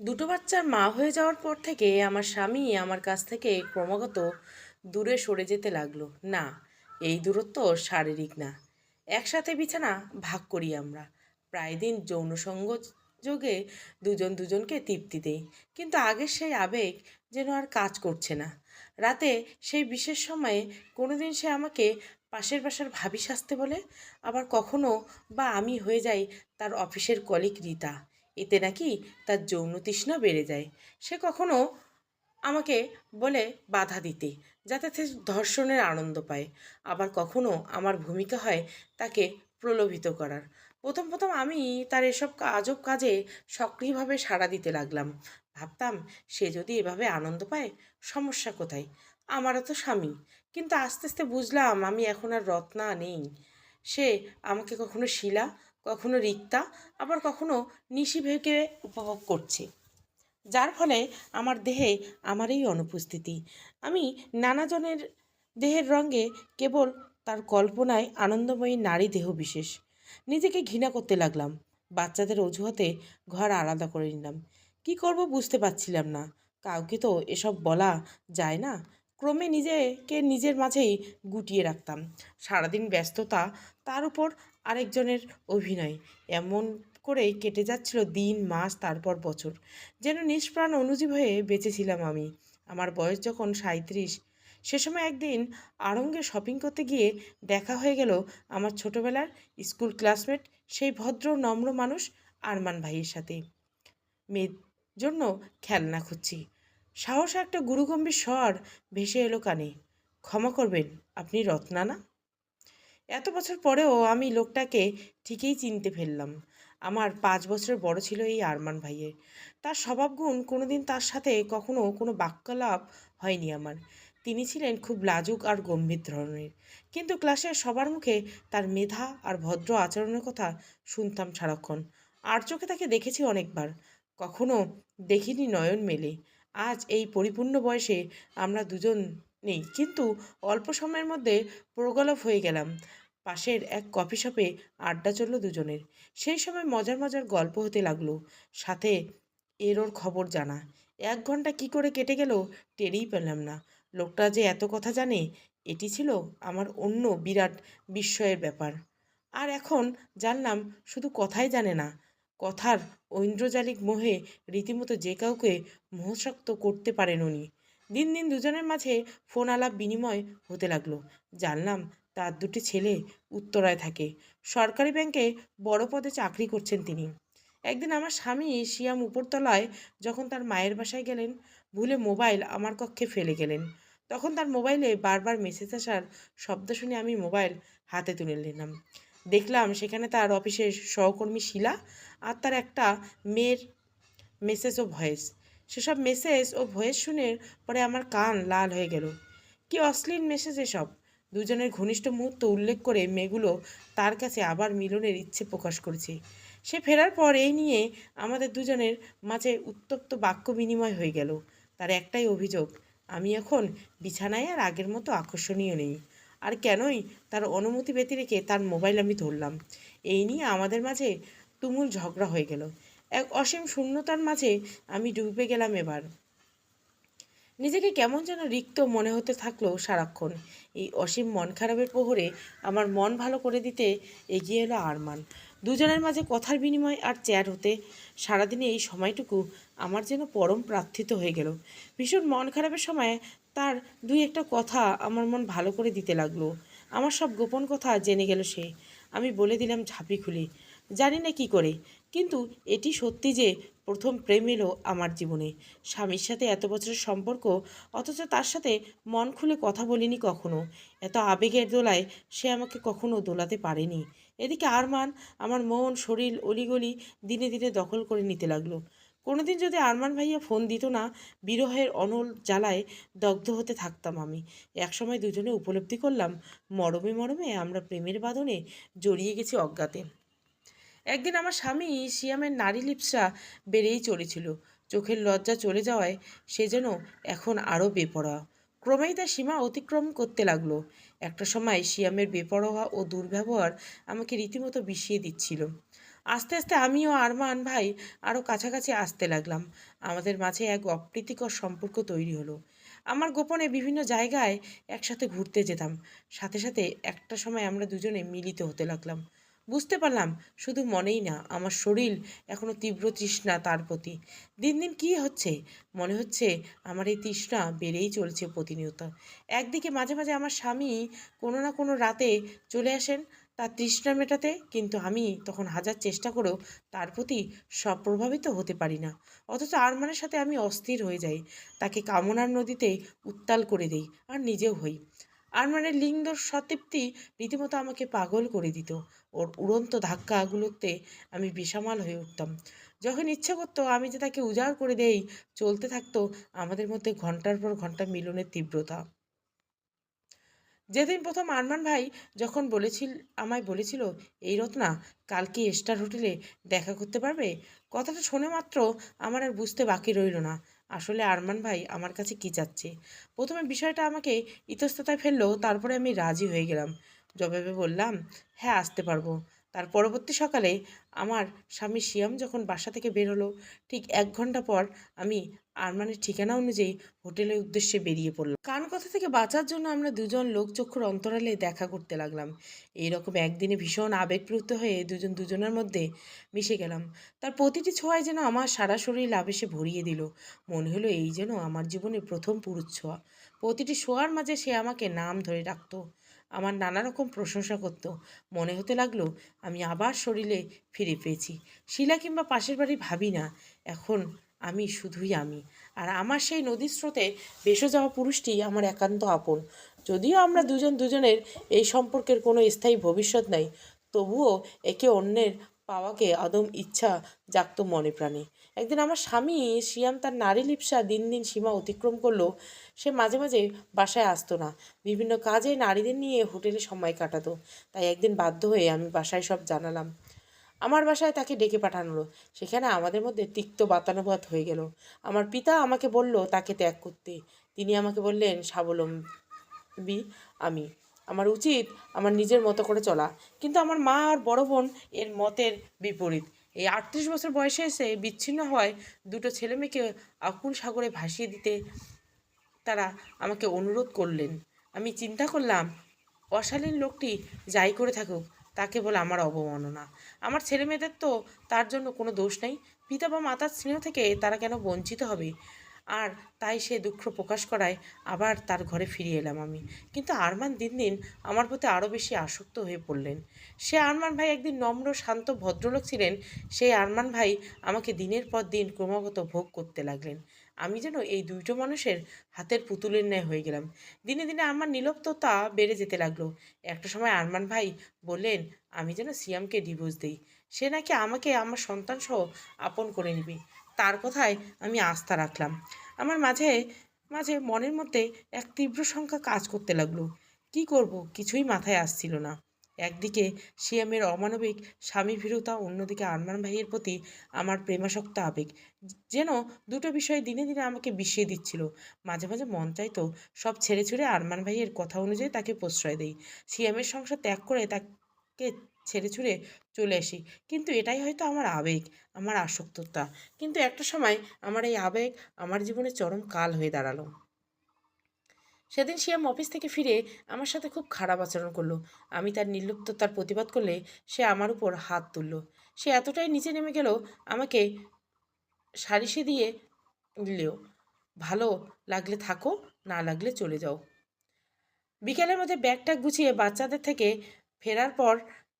দুটো বাচ্চার মা হয়ে যাওয়ার পর থেকে আমার স্বামী আমার কাছ থেকে ক্রমাগত দূরে সরে যেতে লাগল। না, এই দূরত্ব শারীরিক না। একসাথে বিছানা ভাগ করি আমরা। প্রায় দিন যৌন যোগে দুজন দুজনকে তৃপ্তি দেই। কিন্তু আগের সেই আবেগ যেন আর কাজ করছে না। রাতে সেই বিশেষ সময়ে কোনোদিন সে আমাকে পাশের বাসার ভাবি সাজতে বলে, আবার কখনো বা আমি হয়ে যাই তার অফিসের কলিগ রীতা। এতে নাকি তার যৌন তৃষ্ণা বেড়ে যায়। সে কখনো আমাকে বলে বাধা দিতে, যাতে সে ধর্ষণের আনন্দ পায়। আবার কখনো আমার ভূমিকা হয় তাকে প্রলোভিত করার। প্রথম প্রথম আমি তার এসব আজব কাজে সক্রিয়ভাবে সাড়া দিতে লাগলাম। ভাবতাম, সে যদি এভাবে আনন্দ পায়, সমস্যা কোথায়? আমারও তো স্বামী। কিন্তু আস্তে আস্তে বুঝলাম, আমি এখন আর রত্না নেই। সে আমাকে কখনো শিলা কখনো রিক্তা, আবার কখনো নিশি ভেকে উপভোগ করছে। যার ফলে আমার দেহে আমার এই অনুপস্থিতি। আমি নানাজনের দেহের রঙে কেবল তার কল্পনায় আনন্দময়ী নারী দেহ বিশেষ। নিজেকে ঘৃণা করতে লাগলাম। বাচ্চাদের অজুহাতে ঘর আলাদা করে নিলাম। কি করব বুঝতে পারছিলাম না। কাউকে তো এসব বলা যায় না। ক্রমে নিজেকে নিজের মাঝেই গুটিয়ে রাখতাম। সারাদিন ব্যস্ততা, তার উপর আরেকজনের অভিনয়। এমন করেই কেটে যাচ্ছিল দিন, মাস, তারপর বছর। যেন নিষ্প্রাণ অনুজীব হয়ে বেঁচেছিলাম আমি। আমার বয়স যখন সাঁত্রিশ সে সময় একদিন আড়ঙ্গে শপিং করতে গিয়ে দেখা হয়ে গেল আমার ছোটবেলার স্কুল ক্লাসমেট, সেই ভদ্র, নম্র মানুষ আরমান ভাইয়ের সাথে। মেয়ের জন্য খেলনা খুঁজছি। সাহস একটা গুরুগম্ভীর স্বর ভেসে এলো কানে। ক্ষমা করবেন, আপনি রত্না না এত বছর পরেও আমি লোকটাকে ঠিকই চিনতে ফেললাম। আমার পাঁচ বছর বড় ছিল এই আরমান ভাইয়ের। তার স্বভাবগুণ কোনোদিন তার সাথে কখনো কোনো বাক্যলাপ হয়নি আমার। তিনি ছিলেন খুব লাজুক আর গম্ভীর ধরনের। কিন্তু ক্লাসের সবার মুখে তার মেধা আর ভদ্র আচরণের কথা শুনতাম সারাক্ষণ। আর চোখে তাকে দেখেছি অনেকবার। কখনো দেখিনি নয়ন মেলে। আজ এই পরিপূর্ণ বয়সে আমরা দুজন নেই। কিন্তু অল্প সময়ের মধ্যে প্রগলভ হয়ে গেলাম। পাশের এক কফি শপে আড্ডা চলল দুজনের। সেই সময় মজার মজার গল্প হতে লাগল। সাথে এর ওর খবর জানা। এক ঘণ্টা কি করে কেটে গেল টেরেই পেলাম না। লোকটা যে এত কথা জানে, এটি ছিল আমার অন্য বিরাট বিস্ময়ের ব্যাপার। আর এখন জানলাম শুধু কথাই জানে না, কথার ঐন্দ্রজালিক মোহে রীতিমতো যে কাউকে মোহশক্ত করতে পারেন উনি। দিন দিন দুজনের মাঝে ফোন আলাপ বিনিময় হতে লাগল। জানলাম তার দুটি ছেলে উত্তরায় থাকে। সরকারি ব্যাংকে বড় পদে চাকরি করছেন তিনি। একদিন আমার স্বামী শিয়াম উপরতলায় যখন তার মায়ের বাসায় গেলেন, ভুলে মোবাইল আমার কক্ষে ফেলে গেলেন। তখন তার মোবাইলে বারবার মেসেজ আসার শব্দ শুনে আমি মোবাইল হাতে তুলে নিলাম। দেখলাম সেখানে তার অফিসের সহকর্মী শিলা আর তার একটা মেয়ের মেসেজ ও ভয়েস সেসব মেসেজ ও ভয়েস শুনে পরে আমার কান লাল হয়ে গেল। কি অশ্লীল মেসেজ এসব? দুজনের ঘনিষ্ঠ মুহূর্ত উল্লেখ করে মেয়েগুলো তার কাছে আবার মিলনের ইচ্ছে প্রকাশ করেছে। সে ফেরার পর এই নিয়ে আমাদের দুজনের মাঝে উত্তপ্ত বাক্য বিনিময় হয়ে গেল। তার একটাই অভিযোগ, আমি এখন বিছানায় আর আগের মতো আকর্ষণীয় নেই। আর কেনই তার অনুমতি ব্যতি রেখে তার মোবাইল আমি ধরলাম? এই নিয়ে আমাদের মাঝে তুমুল ঝগড়া হয়ে গেল। এক অসীম শূন্যতার মাঝে আমি ডুবে গেলাম এবার। নিজেকে কেমন যেন রিক্ত মনে হতে থাকল সারাক্ষণ। এই অসীম মন খারাপের প্রহরে আমার মন ভালো করে দিতে এগিয়ে এলো আরমান। দুজনের মাঝে কথার বিনিময় আর চেয়ার হতে সারাদিনে এই সময়টুকু আমার যেন পরম প্রার্থিত হয়ে গেল। ভীষণ মন খারাপের সময় তার দুই একটা কথা আমার মন ভালো করে দিতে লাগল। আমার সব গোপন কথা জেনে গেল সে। আমি বলে দিলাম ঝাঁপি খুলে। জানি না কি করে। কিন্তু এটি সত্যি যে প্রথম প্রেম এলো আমার জীবনে। স্বামীর সাথে এত বছরের সম্পর্ক, অথচ তার সাথে মন খুলে কথা বলিনি কখনো। এত আবেগের দোলায় সে আমাকে কখনো দোলাতে পারেনি। এদিকে আরমান আমার মন, শরীর, অলিগলি দিনে দিনে দখল করে নিতে লাগল। কোনোদিন যদি আরমান ভাইয়া ফোন দিত না, বিরহের অনল জ্বালায় দগ্ধ হতে থাকতাম আমি। একসময় দুজনে উপলব্ধি করলাম, মরমে মরমে আমরা প্রেমের বাঁধনে জড়িয়ে গেছি অজ্ঞাতে। একদিন আমার স্বামী শিয়ামের নারী লিপসা বেড়েই চলেছিল চোখের লজ্জা চলে যাওয়ায় সে যেন এখন আরও বেপরোয়া। ক্রমেই তার সীমা অতিক্রম করতে লাগল। একটা সময় শিয়ামের বেপরোয়া ও দুর্ব্যবহার আমাকে রীতিমতো বিষিয়ে দিচ্ছিল। আস্তে আস্তে আমি ও আরমান ভাই আরও কাছাকাছি আসতে লাগলাম। আমাদের মাঝে এক অপ্রীতিকর সম্পর্ক তৈরি হলো। আমার গোপনে বিভিন্ন জায়গায় একসাথে ঘুরতে যেতাম। সাথে সাথে একটা সময় আমরা দুজনে মিলিত হতে লাগলাম। বুঝতে পারলাম, শুধু মনেই না, আমার শরীর এখনও তীব্র তৃষ্ণা তার প্রতি। দিন দিন কী হচ্ছে? মনে হচ্ছে আমার এই তৃষ্ণা বেড়েই চলছে প্রতিনিয়ত। একদিকে মাঝে মাঝে আমার স্বামী কোনো না কোনো রাতে চলে আসেন তার তৃষ্ণা মেটাতে, কিন্তু আমি তখন হাজার চেষ্টা করেও তার প্রতি সপ্রভাবিত হতে পারি না। অথচ আরমানের সাথে আমি অস্থির হয়ে যাই, তাকে কামনার নদীতে উত্তাল করে দেই, আর নিজেও হই। আরমানের লিঙ্গর সতৃপ্তি রীতিমতো আমাকে পাগল করে দিত। ওর উড়ন্ত ধাক্কাগুলোতে আমি বেসামাল হয়ে উঠতাম। যখন ইচ্ছে করতো আমি যে তাকে উজাড় করে দেই, চলতে থাকতো আমাদের মধ্যে ঘণ্টার পর ঘণ্টা মিলনের তীব্রতা। যেদিন প্রথম আরমান ভাই যখন বলেছিল, আমায় বলেছিল, এই রত্না, কালকে স্টার হোটেলে দেখা করতে পারবে? কথাটা শুনে মাত্র আমার আর বুঝতে বাকি রইল না। আসলে আরমান ভাই আমার কাছে কি চাচ্ছে? প্রথমে বিষয়টা আমাকে ইতস্ততায় ফেলল, তারপরে আমি রাজি হয়ে গেলাম। জবাবে বললাম হ্যাঁ আসতে পারব। তার পরবর্তী সকালে আমার স্বামী শিয়াম যখন বাসা থেকে বের হলো, ঠিক এক ঘণ্টা পর আমি আরমানের ঠিকানা অনুযায়ী হোটেলের উদ্দেশ্যে বেরিয়ে পড়লাম। কান কথা থেকে বাঁচার জন্য আমরা দুজন লোকচক্ষুর অন্তরালে দেখা করতে লাগলাম। এইরকম একদিনে ভীষণ আবেগপ্রুত হয়ে দুজন দুজনের মধ্যে মিশে গেলাম। তার প্রতিটি ছোঁয়ায় যেন আমার সারা শরীর আবেশে ভরিয়ে দিল। মনে হলো এই যেন আমার জীবনের প্রথম পুরুষ ছোঁয়া। প্রতিটি শোয়ার মাঝে সে আমাকে নাম ধরে ডাকতো। আমার নানা রকম প্রশংসা করত। মনে হতে লাগল, আমি আবার শরীরে ফিরে পেয়েছি। শিলা কিংবা পাশের বাড়ি ভাবি না, এখন আমি শুধুই আমি। আর আমার সেই নদীর স্রোতে ভেসে যাওয়া পুরুষটি আমার একান্ত আপন। যদিও আমরা দুজন দুজনের এই সম্পর্কের কোনো স্থায়ী ভবিষ্যৎ নাই, তবুও একে অন্যের পাওয়াকে আদম ইচ্ছা জাগত মনে প্রাণে। একদিন আমার স্বামী শিয়াম তার নারী লিপসা দিন দিন সীমা অতিক্রম করল, সে মাঝে মাঝে বাসায় আসতো না। বিভিন্ন কাজে নারীদের নিয়ে হোটেলে সময় কাটাতো। তাই একদিন বাধ্য হয়ে আমি বাসায় সব জানালাম। আমার বাসায় তাকে ডেকে পাঠানো সেখানে আমাদের মধ্যে তিক্ত বাতানুবাদ হয়ে গেল। আমার পিতা আমাকে বলল তাকে ত্যাগ করতে। তিনি আমাকে বললেন, স্বাবলম্বী আমি। আমার উচিত আমার নিজের মতো করে চলা। কিন্তু আমার মা আর বড় বোন এর মতের বিপরীত। এই আটত্রিশ বছর বয়সে এসে বিচ্ছিন্ন হয় দুটো ছেলে মেয়েকে আকুল সাগরে ভাসিয়ে দিতে তারা আমাকে অনুরোধ করলেন। আমি চিন্তা করলাম, অশালীন লোকটি যাই করে থাকুক, তাকে বলে আমার অবমাননা। আমার ছেলে মেয়েদের তো তার জন্য কোনো দোষ নেই। পিতা বা মাতার স্নেহ থেকে তারা কেন বঞ্চিত হবে? আর তাই সে দুঃখ প্রকাশ করায় আবার তার ঘরে ফিরে এলাম আমি। কিন্তু আরমান দিন দিন আমার প্রতি আরও বেশি আসক্ত হয়ে পড়লেন। সে আরমান ভাই একদিন নম্র, শান্ত, ভদ্রলোক ছিলেন। সেই আরমান ভাই আমাকে দিনের পর দিন ক্রমাগত ভোগ করতে লাগলেন। আমি যেন এই দুইটো মানুষের হাতের পুতুলের ন্যায় হয়ে গেলাম। দিনে দিনে আমার নিলপ্ততা বেড়ে যেতে লাগল। একটা সময় আরমান ভাই বললেন, আমি যেন সিয়ামকে ডিভোর্স দিই। সে নাকি আমাকে আমার সন্তানসহ আপন করে নিবে। তার কথায় আমি আস্থা রাখলাম। আমার মাঝে মাঝে মনের মধ্যে এক তীব্র সংখ্যা কাজ করতে লাগল। কি করব কিছুই মাথায় আসছিল না। একদিকে সিয়ামের অমানবিক স্বামী ভীরুতা অন্যদিকে আরমান ভাইয়ের প্রতি আমার প্রেমাসক্ত আবেগ, যেন দুটো বিষয় দিনে দিনে আমাকে বিষিয়ে দিচ্ছিল। মাঝে মাঝে মন চাইতো সব ছেড়ে ছুড়ে আরমান ভাইয়ের কথা অনুযায়ী তাকে প্রশ্রয় দেই। সিয়ামের সংসার ত্যাগ করে তাকে ছেড়ে ছুড়ে চলে আসি। কিন্তু এটাই হয়তো আমার আবেগ, আমার আসক্ততা। কিন্তু একটা সময় আমার এই আবেগ আমার জীবনে চরম কাল হয়ে দাঁড়াল। সেদিন শিয়াম অফিস থেকে ফিরে আমার সাথে খুব খারাপ আচরণ করল। আমি তার নির্লিপ্ততার প্রতিবাদ করলে সে আমার উপর হাত তুলল। সে এতটাই নিচে নেমে গেল, আমাকে সারিসে দিয়ে দিলেও ভালো লাগলে থাকো, না লাগলে চলে যাও। বিকেলের মধ্যে ব্যাগটা গুছিয়ে বাচ্চাদের থেকে ফেরার পর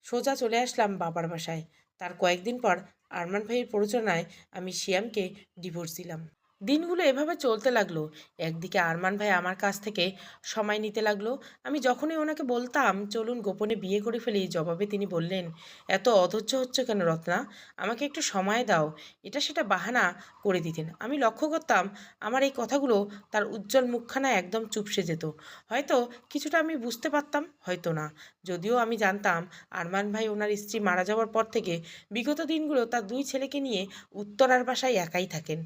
সোজা চলে আসলাম বাবার বাসায়। তার কয়েকদিন পর আরমান ভাইয়ের প্ররোচনায় আমি শিয়ামকে ডিভোর্স দিলাম। দিনগুলো এভাবে চলতে লাগল। একদিকে আরমান ভাই আমার কাছ থেকে সময় নিতে লাগল। আমি যখনই ওনাকে বলতাম, চলুন গোপনে বিয়ে করে ফেলি, জবাবে তিনি বললেন, এত অধৈর্য হচ্ছে কেন রত্না? আমাকে একটু সময় দাও। এটা সেটা বাহানা করে দিতেন। আমি লক্ষ্য করতাম, আমার এই কথাগুলো তার উজ্জ্বল মুখখানা একদম চুপসে যেত। হয়তো কিছুটা আমি বুঝতে পারতাম, হয়তো না। যদিও আমি জানতাম, আরমান ভাই ওনার স্ত্রী মারা যাওয়ার পর থেকে বিগত দিনগুলো তার দুই ছেলেকে নিয়ে উত্তরার বাসায় একাই থাকেন।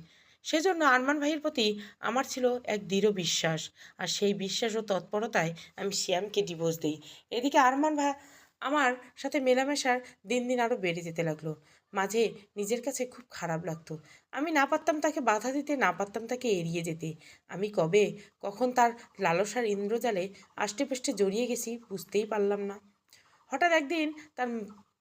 সেজন্য আরমান ভাইয়ের প্রতি আমার ছিল এক দৃঢ় বিশ্বাস। আর সেই বিশ্বাস ও তৎপরতায় আমি শ্যামকে ডিভোর্স দিই। এদিকে আরমান ভাই আমার সাথে মেলামেশার দিন দিন আরও বেড়ে যেতে লাগল। মাঝে নিজের কাছে খুব খারাপ লাগতো। আমি না পারতাম তাকে বাধা দিতে, না পারতাম তাকে এড়িয়ে যেতে। আমি কবে, কখন তার লালসার ইন্দ্রজালে আষ্টেপৃষ্টে জড়িয়ে গেছি বুঝতেই পারলাম না। হঠাৎ একদিন তার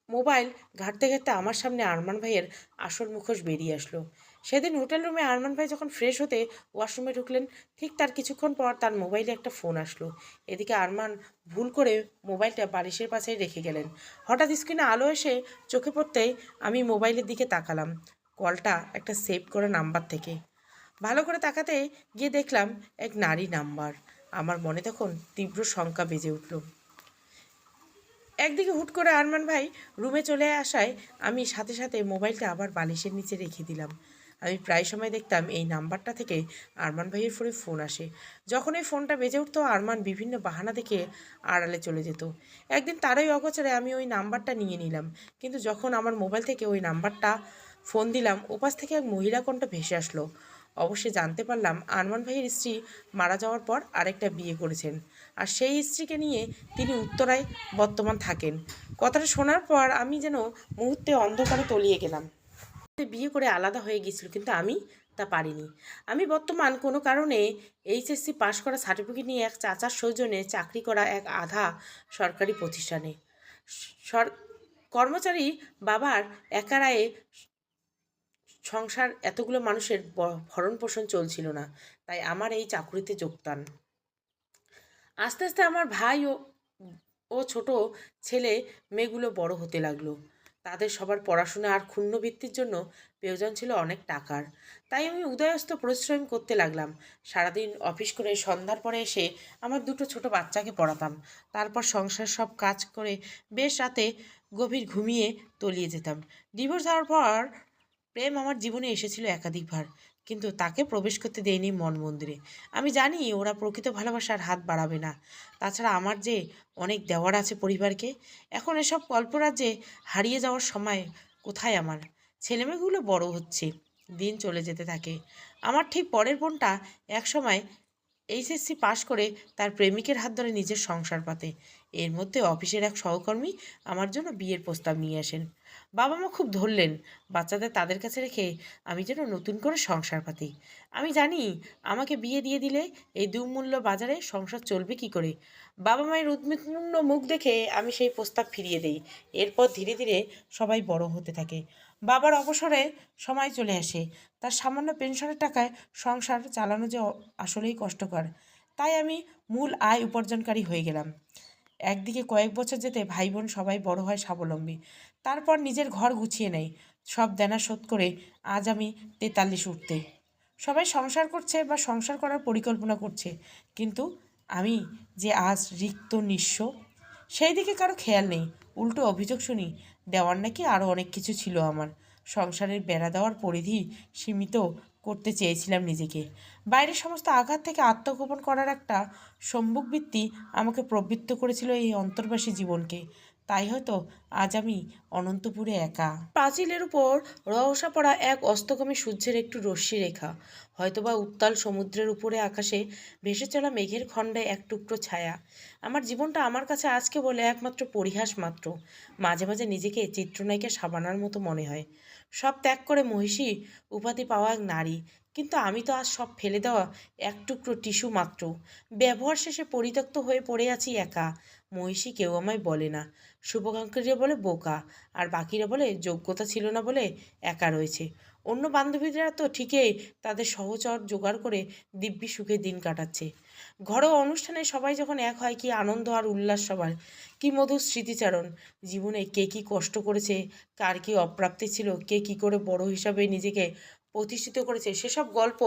মোবাইল ঘাঁটতে ঘাঁটতে আমার সামনে আরমান ভাইয়ের আসল মুখোশ বেরিয়ে আসলো। সেদিন হোটেল রুমে আরমান ভাই যখন ফ্রেশ হতে ওয়াশরুমে ঢুকলেন, ঠিক তার কিছুক্ষণ পর তার মোবাইলে একটা ফোন আসলো। এদিকে আরমান ভুল করে মোবাইলটা বালিশের পাশেই রেখে গেলেন। হঠাৎ স্ক্রিনে আলো এসে চোখে পড়তেই আমি মোবাইলের দিকে তাকালাম। কলটা একটা সেভ করা নাম্বার থেকে। ভালো করে তাকাতে গিয়ে দেখলাম এক নারী নাম্বার আমার মনে তখন তীব্র শঙ্কা বেজে উঠল। একদিকে হুট করে আরমান ভাই রুমে চলে আসায় আমি সাথে সাথে মোবাইলটা আবার বালিশের নিচে রেখে দিলাম। আমি প্রায় সময় দেখতাম এই নাম্বারটা থেকে আরমান ভাইয়ের ফোনে ফোন আসে। যখন এই ফোনটা বেজে উঠতো, আরমান বিভিন্ন বাহানা দেখে আড়ালে চলে যেত। একদিন তারই অগোচরে আমি ওই নাম্বারটা নিয়ে নিলাম। কিন্তু যখন আমার মোবাইল থেকে ওই নাম্বারটা ফোন দিলাম, ওপাশ থেকে এক মহিলা কণ্ঠ ভেসে আসলো। অবশ্যই জানতে পারলাম, আরমান ভাইয়ের স্ত্রী মারা যাওয়ার পর আরেকটা বিয়ে করেছেন। আর সেই স্ত্রীকে নিয়ে তিনি উত্তরায় বর্তমান থাকেন। কথাটা শোনার পর আমি যেন মুহূর্তে অন্ধকারে তলিয়ে গেলাম। বিয়ে করে আলাদা হয়ে গিয়েছিল, কিন্তু আমি তা পারিনি। আমি বর্তমান কোনো কারণে এইচএসসি পাশ করা সার্টিফিকেট নিয়ে এক চাচার সৌজন্যে চাকরি করা এক আধা সরকারি প্রতিষ্ঠানে। সর, কর্মচারী বাবার একারায়ে সংসার এতগুলো মানুষের ভরণ পোষণ চলছিল না, তাই আমার এই চাকুরিতে যোগদান। আস্তে আস্তে আমার ভাই ও ও ছোট ছেলে মেয়েগুলো বড় হতে লাগল। তাদের সবার পড়াশোনা আর ক্ষুণ্ণবৃত্তির জন্য প্রয়োজন ছিল অনেক টাকার। তাই আমি উদয়স্ত পরিশ্রম করতে লাগলাম। সারাদিন অফিস করে সন্ধ্যার পরে এসে আমার দুটো ছোট বাচ্চাকে পড়াতাম। তারপর সংসার সব কাজ করে বেশ রাতে গভীর ঘুমিয়ে তলিয়ে যেতাম। ডিভোর্স হওয়ার পর প্রেম আমার জীবনে এসেছিল একাধিকবার। কিন্তু তাকে প্রবেশ করতে দেয়নি মন মন্দিরে। আমি জানি ওরা প্রকৃত ভালোবাসার হাত বাড়াবে না। তাছাড়া আমার যে অনেক দেওয়ার আছে পরিবারকে, এখন এসব কল্পরাজ্যে হারিয়ে যাওয়ার সময় কোথায় আমার? ছেলেমেয়েগুলো বড় হচ্ছে, দিন চলে যেতে থাকে। আমার ঠিক পরের বোনটা এক সময় এইচএসসি পাশ করে তার প্রেমিকের হাত ধরে নিজের সংসার পাতে। এর মধ্যে অফিসের এক সহকর্মী আমার জন্য বিয়ের প্রস্তাব নিয়ে আসেন। বাবা মা খুব ধরলেন। বাচ্চাদের তাদের কাছে রেখে আমি যেন নতুন করে সংসার পাতি। আমি জানি আমাকে বিয়ে দিয়ে দিলে এই দুমূল্য বাজারে সংসার চলবে কি করে। বাবা মায়ের উদ্বিগ্ন মুখ দেখে আমি সেই প্রস্তাব ফিরিয়ে দেই। এরপর ধীরে ধীরে সবাই বড় হতে থাকে। বাবার অবসরে সময় চলে আসে। তার সামান্য পেনশনের টাকায় সংসার চালানো যে আসলেই কষ্টকর। তাই আমি মূল আয় উপার্জনকারী হয়ে গেলাম। একদিকে কয়েক বছর যেতে ভাই বোন সবাই বড় হয় স্বাবলম্বী। তারপর নিজের ঘর গুছিয়ে নেয় সব দেনা শোধ করে আজ আমি তেতাল্লিশ উঠতে। সবাই সংসার করছে বা সংসার করার পরিকল্পনা করছে। কিন্তু আমি যে আজ রিক্ত, নিঃস্ব সেই দিকে কারও খেয়াল নেই। উল্টো অভিযোগ শুনি, দেওয়ার নাকি আরও অনেক কিছু ছিল আমার। সংসারের বেড়া দেওয়ার পরিধি সীমিত করতে চেয়েছিলাম নিজেকে। বাইরের সমস্ত আঘাত থেকে আত্মগোপন করার একটা সম্মুখবৃত্তি আমাকে প্রবৃত্ত করেছিল এই অন্তর্বাসী জীবনকে। তাই হয়তো আজ আমি অনন্তপুরে একা। পাঁচিলের উপর রহসা পড়া এক অস্তগামী সূর্যের একটু রশ্মি রেখা। হয়তোবা উত্তাল সমুদ্রের উপরে আকাশে ভেসে চলা মেঘের খণ্ডে এক টুকরো ছায়া। আমার জীবনটা আমার কাছে আজকে বলে একমাত্র পরিহাস মাত্র। মাঝে মাঝে নিজেকে চিত্রনায়িকা সাবানার মতো মনে হয়। সব ত্যাগ করে মহিষী উপাধি পাওয়া এক নারী। কিন্তু আমি তো আজ সব ফেলে দেওয়া এক টুকরো টিস্যু মাত্র। ব্যবহার শেষে পরিত্যক্ত হয়ে পড়ে আছি একা। মহিষী কেউ আমায় বলে না। শুভাকাঙ্ক্ষীরা বলে বোকা, আর বাকিরা বলে যোগ্যতা ছিল না বলে একা রয়েছে। অন্য বান্ধবীরা তো ঠিকই তাদের সহচর জোগাড় করে দিব্যি সুখে দিন কাটাচ্ছে। ঘরোয়া অনুষ্ঠানে সবাই যখন এক হয়, কি আনন্দ আর উল্লাস সবার, কি মধুর স্মৃতিচারণ। জীবনে কে কি কষ্ট করেছে, কার কি অপ্রাপ্তি ছিল, কে কি করে বড় হিসাবে নিজেকে প্রতিষ্ঠিত করেছে, সেসব গল্প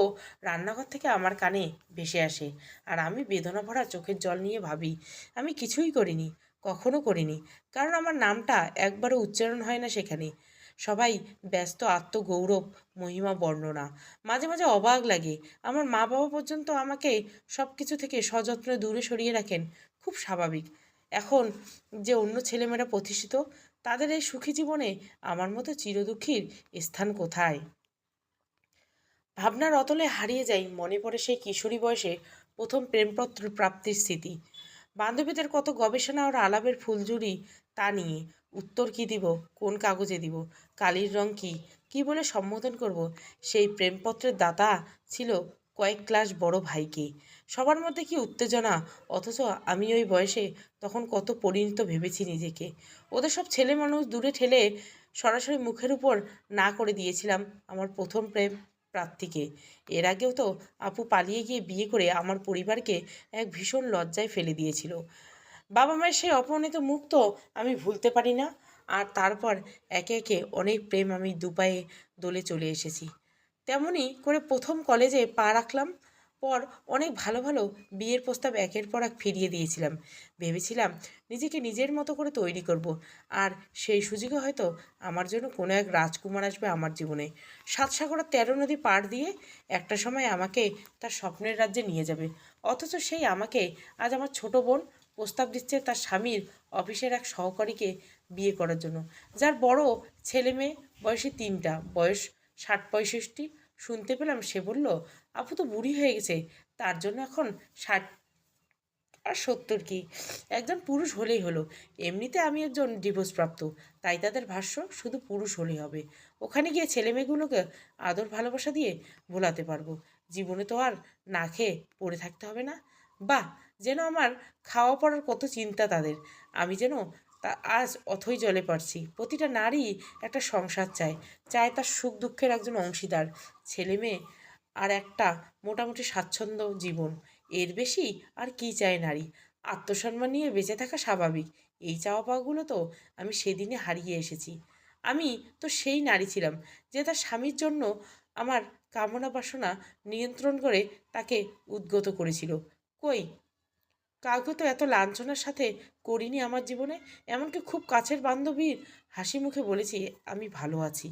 রান্নাঘর থেকে আমার কানে ভেসে আসে। আর আমি বেদনা ভরা চোখের জল নিয়ে ভাবি, আমি কিছুই করিনি। কখনো করিনি। কারণ আমার নামটা একবারও উচ্চারণ হয় না সেখানে। সবাই ব্যস্ত, আত্মগৌরব, মহিমা, বর্ণনা। মাঝে মাঝে অবাক লাগে। আমার মা বাবা পর্যন্ত আমাকে সব কিছু থেকে সযত্নে দূরে সরিয়ে রাখেন। খুব স্বাভাবিক। এখন যে অন্য ছেলেমেয়েরা প্রতিষ্ঠিত, তাদের এই সুখী জীবনে আমার মতো চিরদুঃখীর স্থান কোথায়? ভাবনার অতলে হারিয়ে যাই, মনে পড়ে সেই কিশোরী বয়সে প্রথম প্রেমপত্র প্রাপ্তির স্মৃতি। বান্ধবীদের কত গবেষণা আর আলাপের ফুলঝুরি তা নিয়ে। উত্তর কি দিব? কোন কাগজে দিব? কালির রং কি? কি বলে সম্বোধন করব? সেই প্রেমপত্রের দাতা ছিল কয়েক ক্লাস বড় ভাইকে। সবার মধ্যে কি উত্তেজনা? অথচ আমি ওই বয়সে তখন কত পরিণত ভেবেছি নিজেকে। ওদের সব ছেলে মানুষ দূরে ঠেলে সরাসরি মুখের উপর না করে দিয়েছিলাম আমার প্রথম প্রেম। প্রার্থীকে। এর আগেও তো আপু পালিয়ে গিয়ে বিয়ে করে আমার পরিবারকে এক ভীষণ লজ্জায় ফেলে দিয়েছিল। বাবা মায়ের সেই অপমানিত মুখ তো আমি ভুলতে পারি না। আর তারপর একে একে অনেক প্রেম আমি দুপায়ে দোলে চলে এসেছি। তেমনই করে প্রথম কলেজে পা রাখলাম। পর অনেক ভালো ভালো বিয়ের প্রস্তাব একের পর এক ফিরিয়ে দিয়েছিলাম। ভেবেছিলাম নিজেকে নিজের মতো করে তৈরি করব আর সেই সুযোগে হয়তো আমার জন্য কোনো এক রাজকুমার আসবে আমার জীবনে। সাত সাগর তেরো নদী পার দিয়ে একটা সময় আমাকে তার স্বপ্নের রাজ্যে নিয়ে যাবে। অথচ সেই আমাকে আজ আমার ছোট বোন প্রস্তাব দিচ্ছে তার স্বামীর অফিসের এক সহকারীকে বিয়ে করার জন্য। যার বড় ছেলে মেয়ে বয়সী তিনটা, বয়স ষাট পঁয়ষট্টি। শুনতে পেলাম সে বলল আপু তো বুড়ি হয়ে গেছে, তার জন্য এখন ষাট আর সত্তর কি? একজন পুরুষ হলেই হলো। এমনিতে আমি একজন ডিভোর্সপ্রাপ্ত, তাই তাদের ভাষ্য শুধু পুরুষ হলেই হবে। ওখানে গিয়ে ছেলেমেয়েগুলোকে আদর ভালোবাসা দিয়ে ভোলাতে পারব। জীবনে তো আর না খেয়ে পড়ে থাকতে হবে না। বাহ, যেন আমার খাওয়া পড়ার কত চিন্তা তাদের। আমি যেন তা আজ অথই জলে পারছি। প্রতিটা নারী একটা সংসার চায় চায় তার সুখ দুঃখের একজন অংশীদার। ছেলে মেয়ে আর একটা মোটামুটি স্বাচ্ছন্দ্য জীবন। এর বেশি আর কি চায় নারী? আত্মসম্মান নিয়ে বেঁচে থাকা স্বাভাবিক। এই চাওয়া পাওয়াগুলো তো আমি সেদিনে হারিয়ে এসেছি। আমি তো সেই নারী ছিলাম যে তার স্বামীর জন্য আমার কামনা বাসনা নিয়ন্ত্রণ করে তাকে উদ্গত করেছিল। কই? কাউকে তো এত লাঞ্ছনার সাথে করিনি আমার জীবনে। এমনকি খুব কাছের বান্ধবীর হাসি মুখে বলেছি, আমি ভালো আছি।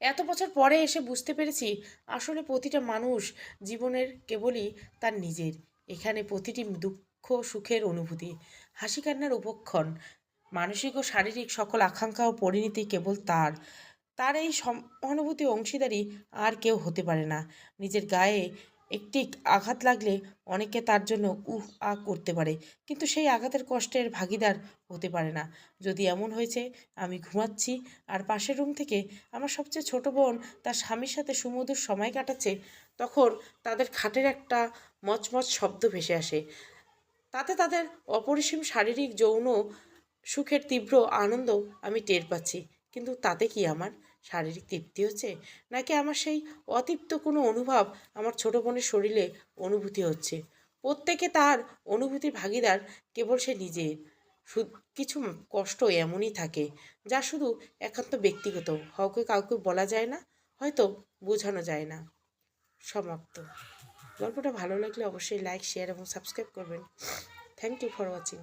এত বছর পরে এসে বুঝতে পেরেছি আসলে প্রতিটা মানুষ জীবনের কেবলই তার নিজের। এখানে প্রতিটি দুঃখ, সুখের অনুভূতি, হাসি কান্নার উপক্ষণ, মানসিক ও শারীরিক সকল আকাঙ্ক্ষা ও পরিণতি কেবল তার। তার এই অনুভূতি অংশীদারি আর কেউ হতে পারে না। নিজের গায়ে একটি আঘাত লাগলে অনেকে তার জন্য উহ আ করতে পারে। কিন্তু সেই আঘাতের কষ্টের ভাগিদার হতে পারে না। যদি এমন হয়েছে, আমি ঘুমাচ্ছি আর পাশের রুম থেকে আমার সবচেয়ে ছোট বোন তার স্বামীর সাথে সুমধুর সময় কাটাচ্ছে, তখন তাদের খাটের একটা মচমচ শব্দ ভেসে আসে। তাতে তাদের অপরিসীম শারীরিক যৌন সুখের তীব্র আনন্দ আমি টের পাচ্ছি। কিন্তু তাতে কি আমার? শারীরিক তৃপ্তি হচ্ছে? নাকি আমার সেই অতৃপ্ত কোনো অনুভব আমার ছোট বোনের শরীরে অনুভূতি হচ্ছে? প্রত্যেকে তার অনুভূতির ভাগিদার কেবল সে নিজে শু- কিছু কষ্ট এমনই থাকে, যা শুধু একান্ত ব্যক্তিগত, কাউকে কাউকে বলা যায় না, হয়তো বোঝানো যায় না। সমাপ্ত। গল্পটা ভালো লাগলে অবশ্যই লাইক শেয়ার এবং সাবস্ক্রাইব করবেন। Thank you for watching